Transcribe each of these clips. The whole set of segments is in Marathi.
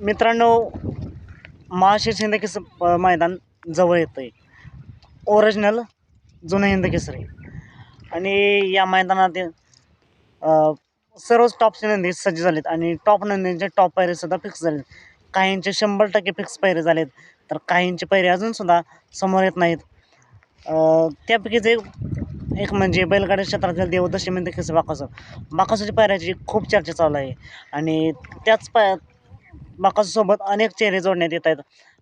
मित्रांनो महाशेष हिंदकेस मैदान जवळ येतं आहे ओरिजिनल जुनं हिंदकेसरी आणि या मैदानात सर्वच टॉपचे नंदी सज्ज झालेत आणि टॉप नंदींचे टॉप पायरेसुद्धा फिक्स झालेत. काहींचे शंभर टक्के फिक्स पायरे झालेत तर काहींचे पायरे अजूनसुद्धा समोर येत नाहीत. त्यापैकीच एक एक म्हणजे बैलगाडी क्षेत्रातील देवदशी म्हणते कसं बाकासं बाकासूच्या पायऱ्याची खूप चर्चा चालू आहे. आणि त्याच पाय बाकासोबत अनेक चेहरे जोडण्यात येत आहेत.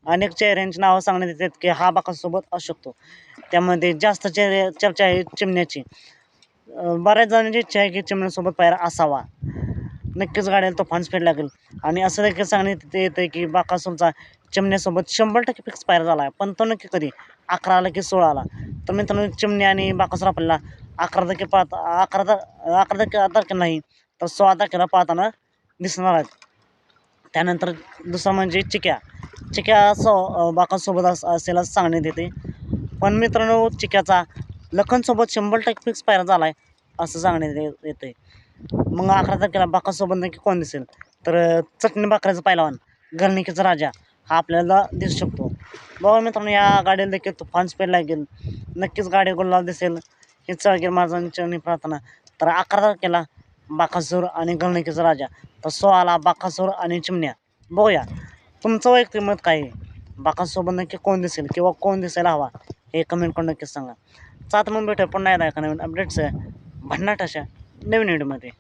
अनेक चेहऱ्यांची नावं सांगण्यात येतात की हा बाकासोबत असू शकतो त्यामध्ये जास्त चेहरे चर्चा आहे चिमण्याची. बऱ्याच जणांची इच्छा आहे की चिमण्यासोबत पायरा असावा. नक्कीच गाड्याला तुफान स्पीड लागेल. आणि असं देखील सांगण्यात येतं की बाकासूरचा चिमण्यासोबत शंभर टक्के फिक्स पायरा झाला आहे. पण तो नक्की कधी? अकराला की सोळा आला? तर मित्रांनो चिमण्या आणि बाकासूर आपल्याला अकरा तारखे पाहता अकरा तार अकरा तारखे नाही तर सोळा तारखेला पाहताना दिसणार आहेत. त्यानंतर दुसरं म्हणजे चिक्या. चिक्या सो बाकासोबत अस असेल असं सांगण्यात येते. पण मित्रांनो चिक्याचा लखनसोबत शंभर टक्के फिक्स पायरा झाला आहे असं सांगण्यात येते मग अकरा तारखेला बाकासोबत नक्की कोण दिसेल? तर चटणी बाकऱ्याचा पैलवान गरणिकेचा राजा हा आपल्याला दिसू शकतो. बघा मित्रांनो या गाडीला देखील तुफान स्पीड लागेल नक्कीच गाडी गुलाल दिसेल. ही चळगीर महाराजांची प्रार्थना. तर अकरा तारखेला बाकासूर आणि गरणिकेचा राजा. तर सोळाला बाकासूर आणि चिमण्या. बघूया तुमचं वैयक्तिक मत काय आहे? बाकासोबत नक्की कोण दिसेल किंवा कोण दिसायला हवा? हे कमेंट करून नक्कीच सांगा. चात मग भेटूया पुन्हा एकदा एका नवीन अपडेट्स भन्नाट अशा नवीन व्हिडिओमध्ये